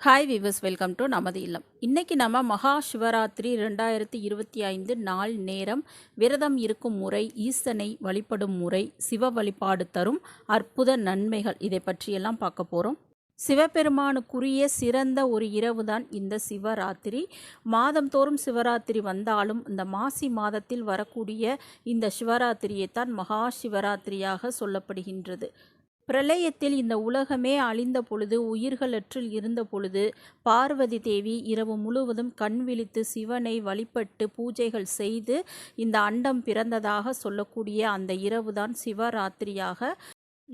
Hi viewers welcome to நமது இல்லம் இன்றைக்கி நம்ம மகா சிவராத்திரி ரெண்டாயிரத்தி இருபத்தி ஐந்து நாள் நேரம் விரதம் இருக்கும் முறை ஈசனை வழிபடும் முறை சிவ வழிபாடு தரும் அற்புத நன்மைகள் இதை பற்றியெல்லாம் பார்க்க போகிறோம் சிவபெருமானுக்குரிய சிறந்த ஒரு இரவு தான் இந்த சிவராத்திரி. மாதந்தோறும் சிவராத்திரி வந்தாலும் இந்த மாசி மாதத்தில் வரக்கூடிய இந்த சிவராத்திரியைத்தான் மகா சிவராத்திரியாக சொல்லப்படுகின்றது. பிரளயத்தில் இந்த உலகமே அழிந்த பொழுது உயிர்களற்றில் இருந்த பொழுது பார்வதி தேவி இரவு முழுவதும் கண் விழித்து சிவனை வழிபட்டு பூஜைகள் செய்து இந்த அண்டம் பிறந்ததாக சொல்லக்கூடிய அந்த இரவுதான் சிவராத்திரியாக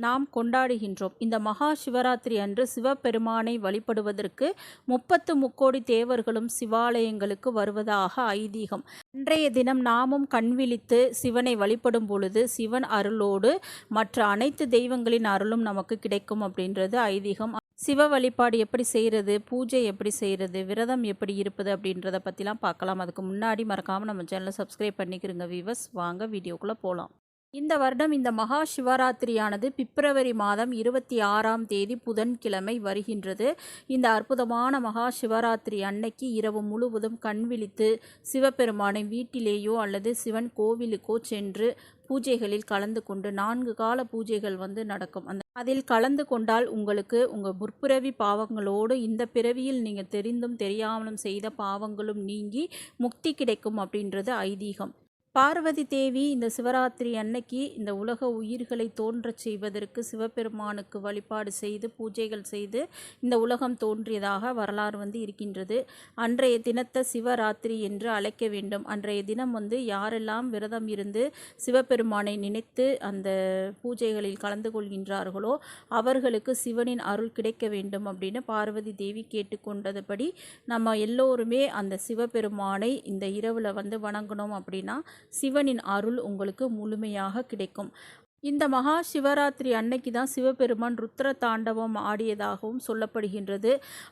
நாம் கொண்டாடுகின்றோம். இந்த மகா சிவராத்திரி அன்று சிவபெருமானை வழிபடுவதற்கு முப்பத்து முக்கோடி தேவர்களும் சிவாலயங்களுக்கு வருவதாக ஐதீகம். அன்றைய தினம் நாமும் கண்விழித்து சிவனை வழிபடும் பொழுது சிவன் அருளோடு மற்ற அனைத்து தெய்வங்களின் அருளும் நமக்கு கிடைக்கும் அப்படின்றது ஐதீகம். சிவ வழிபாடு எப்படி செய்கிறது பூஜை எப்படி செய்கிறது விரதம் எப்படி இருப்பது அப்படின்றத பற்றிலாம் பார்க்கலாம். அதுக்கு முன்னாடி மறக்காமல் நம்ம சேனலை சப்ஸ்கிரைப் பண்ணிக்கிறோங்க விவஸ் வாங்க வீடியோக்குள்ளே போகலாம் இந்த வருடம் இந்த மகா சிவராத்திரியானது பிப்ரவரி மாதம் இருபத்தி ஆறாம் தேதி புதன்கிழமை வருகின்றது. இந்த அற்புதமான மகா சிவராத்திரி அன்னைக்கு இரவு முழுவதும் கண் விழித்து சிவபெருமானை வீட்டிலேயோ அல்லது சிவன் கோவிலுக்கோ சென்று பூஜைகளில் கலந்து கொண்டு நான்கு கால பூஜைகள் வந்து நடக்கும். அந்த அதில் கலந்து கொண்டால் உங்களுக்கு உங்கள் முற்பிறவி பாவங்களோடு இந்த பிறவியில் நீங்கள் தெரிந்தும் தெரியாமலும் செய்த பாவங்களும் நீங்கி முக்தி கிடைக்கும் அப்படின்றது ஐதீகம். பார்வதி தேவி இந்த சிவராத்திரி அன்னைக்கு இந்த உலக உயிர்களை தோன்றச் செய்வதற்கு சிவபெருமானுக்கு வழிபாடு செய்து பூஜைகள் செய்து இந்த உலகம் தோன்றியதாக வரலாறு வந்து இருக்கின்றது. அன்றைய தினத்தை சிவராத்திரி என்று அழைக்க வேண்டும். அன்றைய தினம் வந்து யாரெல்லாம் விரதம் இருந்து சிவபெருமானை நினைத்து அந்த பூஜைகளில் கலந்து கொள்கின்றார்களோ அவர்களுக்கு சிவனின் அருள் கிடைக்க வேண்டும் அப்படின்னு பார்வதி தேவி கேட்டுக்கொண்டதுபடி நம்ம எல்லோருமே அந்த சிவபெருமானை இந்த இரவில் வந்து வணங்கணும் அப்படின்னா சிவனின் அருள் உங்களுக்கு முழுமையாக கிடைக்கும். இந்த மகா சிவராத்திரி அன்னைக்கு தான் சிவபெருமான் ருத்ர தாண்டவம் ஆடியதாகவும் சொல்லப்படுகின்றது.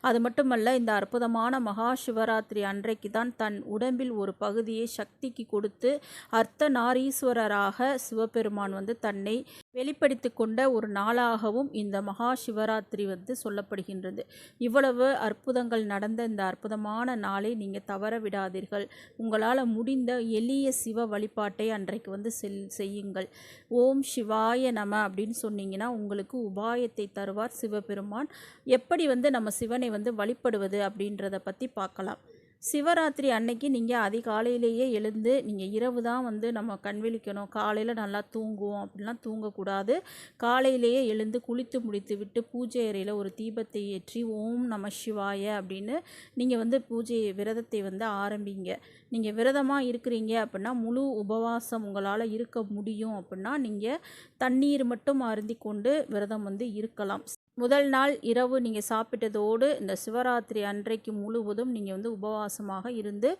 அது மட்டுமல்ல இந்த அற்புதமான மகா சிவராத்திரி அன்றைக்கு தான் தன் உடம்பில் ஒரு பகுதியை சக்திக்கு கொடுத்து அர்த்த நாரீஸ்வரராக சிவபெருமான் வந்து தன்னை வெளிப்படுத்தி கொண்ட ஒரு நாளாகவும் இந்த மகா சிவராத்திரி வந்து சொல்லப்படுகின்றது. இவ்வளவு அற்புதங்கள் நடந்த இந்த அற்புதமான நாளை நீங்கள் தவற விடாதீர்கள். உங்களால் முடிந்த எளிய சிவ வழிபாட்டை அன்றைக்கு வந்து செல் செய்யுங்கள். ஓம் சிவாய நம அப்படின்னு சொன்னீங்கன்னா உங்களுக்கு உபாயத்தை தருவார் சிவபெருமான். எப்படி வந்து நம்ம சிவனை வந்து வழிபடுவது அப்படின்றத பற்றி பார்க்கலாம். சிவராத்திரி அன்னைக்கு நீங்கள் அதிகாலையிலேயே எழுந்து நீங்கள் இரவு தான் வந்து நம்ம கண் விழிக்கணும். காலையில் நல்லா தூங்குவோம். அப்படிலாம் தூங்கக்கூடாது. காலையிலேயே எழுந்து குளித்து முடித்து விட்டு பூஜை அறையில் ஒரு தீபத்தை ஏற்றி ஓம் நம சிவாய அப்படின்னு நீங்கள் வந்து பூஜை விரதத்தை வந்து ஆரம்பிங்க. நீங்கள் விரதமாக இருக்கிறீங்க அப்படின்னா முழு உபவாசம் உங்களால் இருக்க முடியும் அப்படின்னா நீங்கள் தண்ணீர் மட்டும் அருந்தி கொண்டு விரதம் வந்து இருக்கலாம். முதல் நாள் இரவு நீங்கள் சாப்பிட்டதோடு இந்த சிவராத்திரி அன்றைக்கு முழுவதும் நீங்கள் வந்து உபவாசமாக இருந்து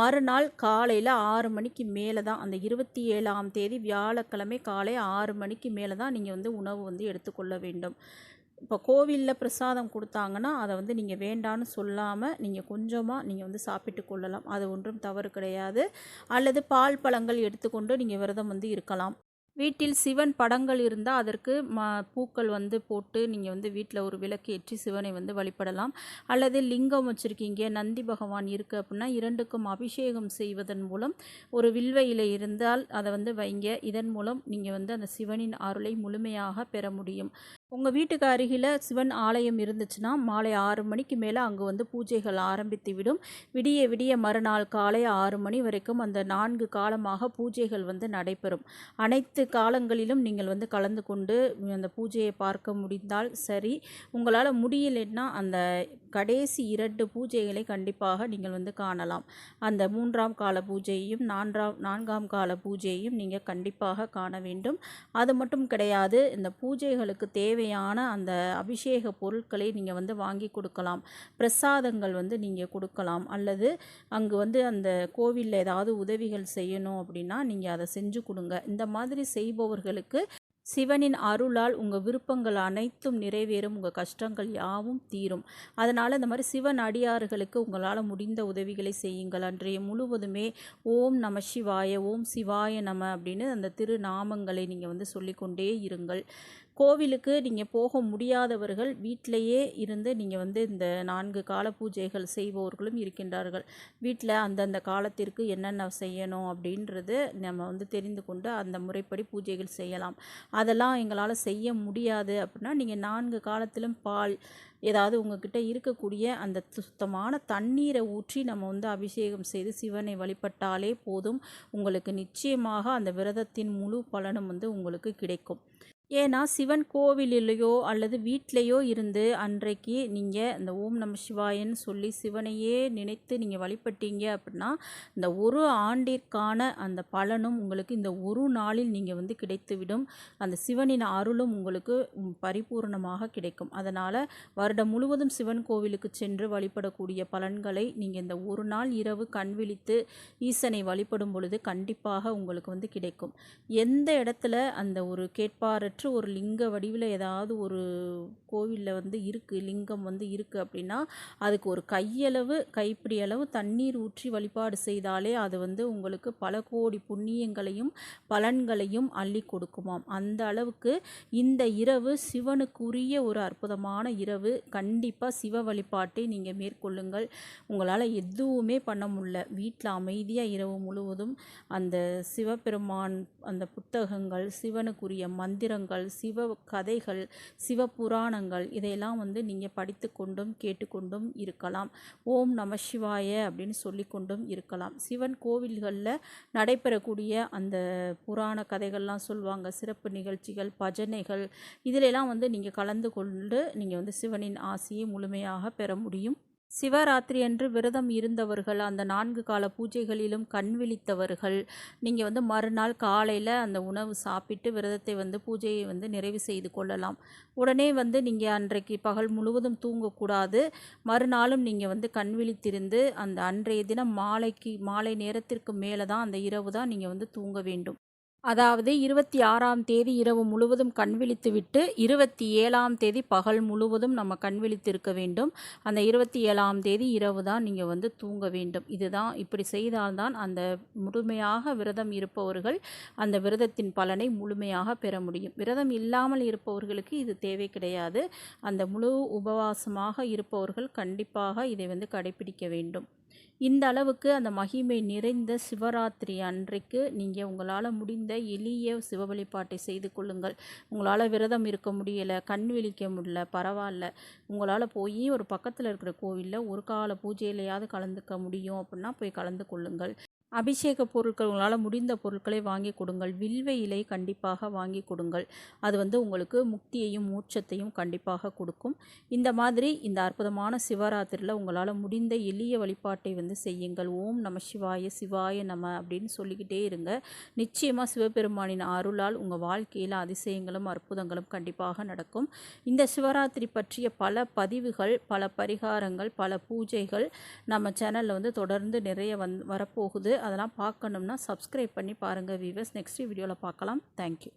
மறுநாள் காலையில் ஆறு மணிக்கு மேலே தான் அந்த இருபத்தி ஏழாம் தேதி வியாழக்கிழமை காலை ஆறு மணிக்கு மேலே தான் நீங்கள் வந்து உணவு வந்து எடுத்துக்கொள்ள வேண்டும். இப்போ கோவிலில் பிரசாதம் கொடுத்தாங்கன்னா அதை வந்து நீங்கள் வேண்டான்னு சொல்லாமல் நீங்கள் கொஞ்சமாக நீங்கள் வந்து சாப்பிட்டு கொள்ளலாம். அது ஒன்றும் தவறு கிடையாது. அல்லது பால் பழங்கள் எடுத்துக்கொண்டு நீங்கள் விரதம் வந்து இருக்கலாம். வீட்டில் சிவன் படங்கள் இருந்தால் அதற்கு ம பூக்கள் வந்து போட்டு நீங்கள் வந்து வீட்டில் ஒரு விளக்கு ஏற்றி சிவனை வந்து வழிபடலாம். அல்லது லிங்கம் வச்சுருக்கீங்க நந்தி பகவான் இருக்குது அப்படின்னா இரண்டுக்கும் அபிஷேகம் செய்வதன் மூலம் ஒரு வில்வ இலை இருந்தால் அதை வந்து வைங்க. இதன் மூலம் நீங்கள் வந்து அந்த சிவனின் அருளை முழுமையாக பெற முடியும். உங்கள் வீட்டுக்கு அருகில் சிவன் ஆலயம் இருந்துச்சுன்னா மாலை ஆறு மணிக்கு மேலே அங்கே வந்து பூஜைகள் ஆரம்பித்து விடும். விடிய விடிய மறுநாள் காலை ஆறு மணி வரைக்கும் அந்த நான்கு காலமாக பூஜைகள் வந்து நடைபெறும். அனைத்து காலங்களிலும் நீங்கள் வந்து கலந்து கொண்டு அந்த பூஜையை பார்க்க முடிந்தால் சரி. உங்களால் முடியலைன்னா அந்த கடைசி இரண்டு பூஜைகளை கண்டிப்பாக நீங்கள் வந்து காணலாம். அந்த மூன்றாம் கால பூஜையையும் நான்காம் நான்காம் கால பூஜையையும் நீங்கள் கண்டிப்பாக காண வேண்டும். அது மட்டும் கிடையாது இந்த பூஜைகளுக்கு தேவையான அந்த அபிஷேக பொருட்களை நீங்கள் வந்து வாங்கி கொடுக்கலாம். பிரசாதங்கள் வந்து நீங்கள் கொடுக்கலாம். அல்லது அங்கு வந்து அந்த கோவிலில் ஏதாவது உதவிகள் செய்யணும் அப்படின்னா நீங்கள் அதை செஞ்சு கொடுங்க. இந்த மாதிரி செய்பவர்களுக்கு சிவனின் அருளால் உங்கள் விருப்பங்கள் அனைத்தும் நிறைவேறும் உங்கள் கஷ்டங்கள் யாவும் தீரும். அதனால் இந்த மாதிரி சிவன் அடியார்களுக்கு உங்களால் முடிந்த உதவிகளை செய்யுங்கள். அன்றைய முழுவதுமே ஓம் நம சிவாய ஓம் சிவாய நம அப்படின்னு அந்த திருநாமங்களை நீங்கள் வந்து சொல்லிக்கொண்டே இருங்கள். கோவிலுக்கு நீங்கள் போக முடியாதவர்கள் வீட்டிலையே இருந்து நீங்கள் வந்து இந்த நான்கு கால பூஜைகள் செய்பவர்களும் இருக்கின்றார்கள். வீட்டில் அந்தந்த காலத்திற்கு என்னென்ன செய்யணும் அப்படின்றது நம்ம வந்து தெரிந்து கொண்டு அந்த முறைப்படி பூஜைகள் செய்யலாம். அதெல்லாம் எங்களால் செய்ய முடியாது அப்படின்னா நீங்கள் நான்கு காலத்திலும் பால் ஏதாவது உங்ககிட்ட இருக்கக்கூடிய அந்த சுத்தமான தண்ணீரை ஊற்றி நம்ம வந்து அபிஷேகம் செய்து சிவனை வழிபட்டாலே போதும். உங்களுக்கு நிச்சயமாக அந்த விரதத்தின் முழு பலனும் வந்து உங்களுக்கு கிடைக்கும். ஏன்னா சிவன் கோவிலிலேயோ அல்லது வீட்டிலையோ இருந்து அன்றைக்கு நீங்கள் இந்த ஓம் நம சிவாயன்னு சொல்லி சிவனையே நினைத்து நீங்கள் வழிபட்டீங்க அப்படின்னா இந்த ஒரு ஆண்டிற்கான அந்த பலனும் உங்களுக்கு இந்த ஒரு நாளில் நீங்கள் வந்து கிடைத்துவிடும். அந்த சிவனின் அருளும் உங்களுக்கு பரிபூர்ணமாக கிடைக்கும். அதனால் வருடம் முழுவதும் சிவன் கோவிலுக்கு சென்று வழிபடக்கூடிய பலன்களை நீங்கள் இந்த ஒரு நாள் இரவு கண் விழித்து ஈசனை வழிபடும் பொழுது கண்டிப்பாக உங்களுக்கு வந்து கிடைக்கும். எந்த இடத்துல அந்த ஒரு கேட்பாரற்ற பெற்று ஒரு லிங்க வடிவில் ஏதாவது ஒரு கோவிலில் வந்து இருக்குது லிங்கம் வந்து இருக்குது அப்படின்னா அதுக்கு ஒரு கையளவு கைப்பிடி அளவு தண்ணீர் ஊற்றி வழிபாடு செய்தாலே அது வந்து உங்களுக்கு பல கோடி புண்ணியங்களையும் பலன்களையும் அள்ளி கொடுக்குமாம். அந்த அளவுக்கு இந்த இரவு சிவனுக்குரிய ஒரு அற்புதமான இரவு. கண்டிப்பாக சிவ வழிபாட்டை நீங்கள் மேற்கொள்ளுங்கள். உங்களால் எதுவுமே பண்ண முடியல. வீட்டில் அமைதியாக இரவு முழுவதும் அந்த சிவபெருமான் அந்த புத்தகங்கள் சிவனுக்குரிய மந்திரங்கள் புராணங்கள் சிவ கதைகள் சிவ புராணங்கள் இதையெல்லாம் வந்து நீங்கள் படித்து கொண்டும் கேட்டுக்கொண்டும் இருக்கலாம். ஓம் நம சிவாய அப்படின்னு சொல்லி கொண்டும் இருக்கலாம். சிவன் கோவில்களில் நடைபெறக்கூடிய அந்த புராண கதைகள்லாம் சொல்லுவாங்க சிறப்பு நிகழ்ச்சிகள் பஜனைகள் இதிலெல்லாம் வந்து நீங்கள் கலந்து கொண்டு நீங்கள் வந்து சிவனின் ஆசையை முழுமையாக பெற முடியும். சிவராத்திரி அன்று விரதம் இருந்தவர்கள் அந்த நான்கு கால பூஜைகளிலும் கண் விழித்தவர்கள் நீங்கள் வந்து மறுநாள் காலையில் அந்த உணவு சாப்பிட்டு விரதத்தை வந்து பூஜையை வந்து நிறைவு செய்து கொள்ளலாம். உடனே வந்து நீங்கள் அன்றைக்கு பகல் முழுவதும் தூங்கக்கூடாது. மறுநாளும் நீங்கள் வந்து கண் விழித்திருந்து அந்த அன்றைய தினம் மாலைக்கு மாலை நேரத்திற்கு மேலே தான் அந்த இரவு தான் நீங்கள் வந்து தூங்க வேண்டும். அதாவது இருபத்தி ஆறாம் தேதி இரவு முழுவதும் கண் விழித்துவிட்டு இருபத்தி ஏழாம் தேதி பகல் முழுவதும் நம்ம கண் விழித்திருக்க வேண்டும். அந்த இருபத்தி ஏழாம் தேதி இரவு தான் நீங்கள் வந்து தூங்க வேண்டும். இதுதான் இப்படி செய்தால்தான் அந்த முழுமையாக விரதம் இருப்பவர்கள் அந்த விரதத்தின் பலனை முழுமையாக பெற முடியும். விரதம் இல்லாமல் இருப்பவர்களுக்கு இது தேவை கிடையாது. அந்த முழு உபவாசமாக இருப்பவர்கள் கண்டிப்பாக இதை வந்து கடைபிடிக்க வேண்டும். இந்த அளவுக்கு அந்த மகிமை நிறைந்த சிவராத்திரி அன்றைக்கு நீங்கள் உங்களால் முடிந்த எளிய சிவ வழிபாட்டை செய்து கொள்ளுங்கள். உங்களால் விரதம் இருக்க முடியலை கண் விழிக்க முடியல பரவாயில்ல. உங்களால் போய் ஒரு பக்கத்தில் இருக்கிற கோவிலில் ஒரு கால பூஜையிலையாவது கலந்துக்க முடியும் அப்படின்னா போய் கலந்து கொள்ளுங்கள். அபிஷேக பொருட்கள் உங்களால் முடிந்த பொருட்களை வாங்கி கொடுங்கள். வில்வ இலை கண்டிப்பாக வாங்கி கொடுங்கள். அது வந்து உங்களுக்கு முக்தியையும் மூச்சத்தையும் கண்டிப்பாக கொடுக்கும். இந்த மாதிரி இந்த அற்புதமான சிவராத்திரியில் உங்களால் முடிந்த எளிய வழிபாட்டை வந்து செய்யுங்கள். ஓம் நம சிவாய சிவாய நம அப்படின்னு சொல்லிக்கிட்டே இருங்க. நிச்சயமாக சிவபெருமானின் அருளால் உங்கள் வாழ்க்கையில் அதிசயங்களும் அற்புதங்களும் கண்டிப்பாக நடக்கும். இந்த சிவராத்திரி பற்றிய பல பதிவுகள் பல பரிகாரங்கள் பல பூஜைகள் நம்ம சேனலில் வந்து தொடர்ந்து நிறைய வந் வரப்போகுது. அதெல்லாம் பார்க்கணும்னா சப்ஸ்கிரைப் பண்ணி பாருங்கள் வீவர்ஸ் நெக்ஸ்ட் வீடியோவில் பார்க்கலாம். தேங்க்யூ